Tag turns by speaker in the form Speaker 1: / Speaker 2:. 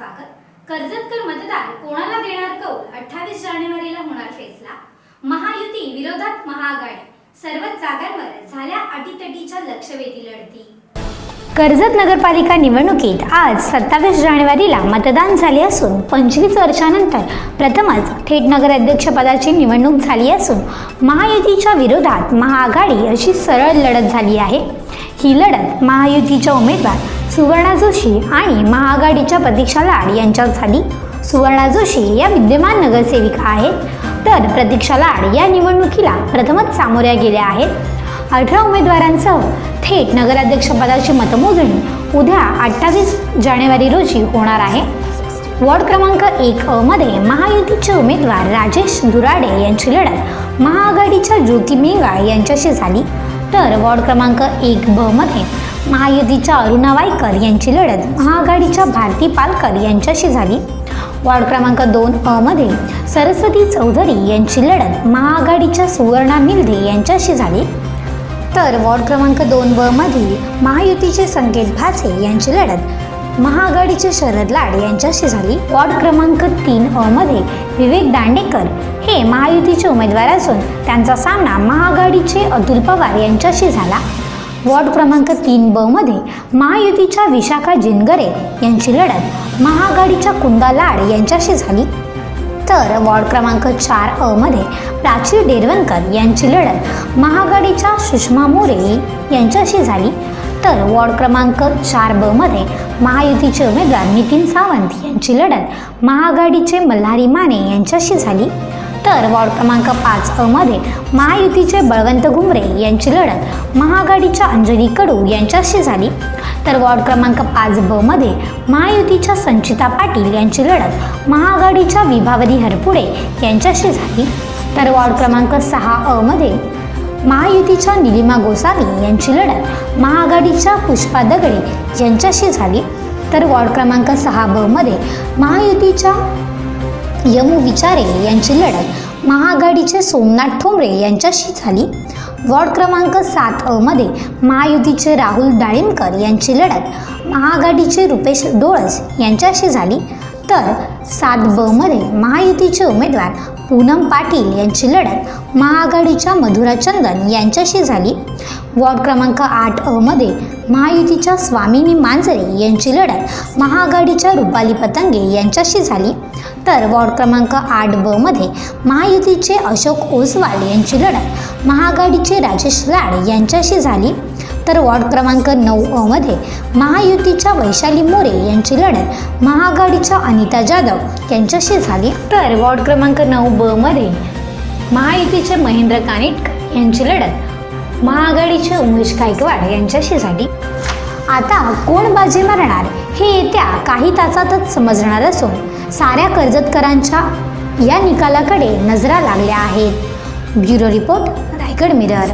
Speaker 1: स्वागत. कर्जत कर मतदार कोणाला देणार कौल? अठ्ठावीस जानेवारीला होणार फैसला. महायुती विरोधात महाआघाडी. सर्वच
Speaker 2: जागांवर झाल्या अटीतटीच्या लक्षवेधी लढती.
Speaker 1: कर्जत नगरपालिका निवडणुकीत आज सत्तावीस जानेवारीला मतदान झाले असून पंचवीस वर्षानंतर प्रथमच थेट नगराध्यक्षपदाची निवडणूक झाली असून महायुतीच्या विरोधात महाआघाडी अशी सरळ लढत झाली आहे. ही लढत महायुतीच्या उमेदवार सुवर्णा जोशी आणि महाआघाडीच्या प्रतीक्षा लाड यांच्यात झाली. सुवर्णा जोशी या विद्यमान नगरसेविका आहेत. तर प्रतीक्षा लाड या निवडणुकीला प्रथमच सामोऱ्या गेल्या आहेत. अठरा उमेदवारांसह थेट नगराध्यक्षपदाची मतमोजणी उद्या अठ्ठावीस जानेवारी रोजी होणार आहे. वॉर्ड क्रमांक एक अ मध्ये महायुतीचे उमेदवार राजेश दुराडे यांची लढत महाआघाडीच्या ज्योती मेंगा यांच्याशी झाली. तर वॉर्ड क्रमांक एक ब मध्ये महायुतीच्या अरुणा वायकर यांची लढत महाआघाडीच्या भारती पालकर यांच्याशी झाली. वॉर्ड क्रमांक दोन अ मध्ये सरस्वती चौधरी यांची लढत महाआघाडीच्या सुवर्णा मिल्धे यांच्याशी झाली. तर वॉर्ड क्रमांक दोन ब महायुतीचे संकेत भासे यांची लढत महाआघाडीचे शरद लाड यांच्याशी झाली. वॉर्ड क्रमांक तीन अ मध्ये विवेक दांडेकर हे महायुतीचे उमेदवार असून त्यांचा सामना महाआघाडीचे अतुल पवार यांच्याशी झाला. वॉर्ड क्रमांक तीन ब मध्ये महायुतीच्या विशाखा जिनगरे यांची लढत महाआघाडीच्या कुंदा लाड यांच्याशी झाली. तर वॉर्ड क्रमांक चार अ मध्ये प्राची डेरवणकर यांची लढत महाआघाडीच्या सुषमा मोरे यांच्याशी झाली. तर वॉर्ड क्रमांक चार ब मध्ये महायुतीचे उमेदवार नितीन सावंत यांची लढत महाआघाडीचे मल्हारी माने यांच्याशी झाली. तर वॉर्ड क्रमांक पाच अमध्ये महायुतीचे बळवंत घुमरे यांची लढत महाआघाडीच्या अंजली कडू यांच्याशी झाली. तर वॉर्ड क्रमांक पाच ब मध्ये महायुतीच्या संचिता पाटील यांची लढत महाआघाडीच्या विभावरी हरपुडे यांच्याशी झाली. तर वॉर्ड क्रमांक सहा अ मध्ये महायुतीच्या निलिमा गोसावी यांची लढत महाआघाडीच्या पुष्पा दगडे यांच्याशी झाली. तर वॉर्ड क्रमांक सहा ब मध्ये महायुतीच्या यमू विचारे यांची लढत. महाआघाडीचे सोमनाथ ठोंबरे यांच्याशी झाली. वॉर्ड क्रमांक सात अमध्ये महायुतीचे राहुल डाळिंबकर यांची लढत. महाआघाडीचे रुपेश डोळस यांच्याशी झाली. तर सात बमध्ये मध्ये महायुतीचे उमेदवार पूनम पाटील यांची लढत महाआघाडीच्या मधुरा चंदन यांच्याशी झाली. वॉर्ड क्रमांक आठ अमध्ये महायुतीच्या स्वामिनी मांजरे यांची लढत महाआघाडीच्या रुपाली पतंगे यांच्याशी झाली. तर वॉर्ड क्रमांक आठ ब मध्ये महायुतीचे अशोक ओसवाल यांची लढत महाआघाडीचे राजेश लाड यांच्याशी झाली. तर वॉर्ड क्रमांक नऊ अ मध्ये महायुतीच्या वैशाली मोरे यांची लढत महाआघाडीच्या अनिता जाधव यांच्याशी झाली. तर वॉर्ड क्रमांक नऊ ब मध्ये महायुतीचे महेंद्र कानिटकर यांची लढत महाआघाडीचे उमेश गायकवाड यांच्याशी झाली. आता कोण बाजी मारणार हे येत्या काही तासातच समजणार असून साऱ्या कर्जतकरांच्या या निकालाकडे नजरा लागल्या आहेत. Bureau report Raigad mirror.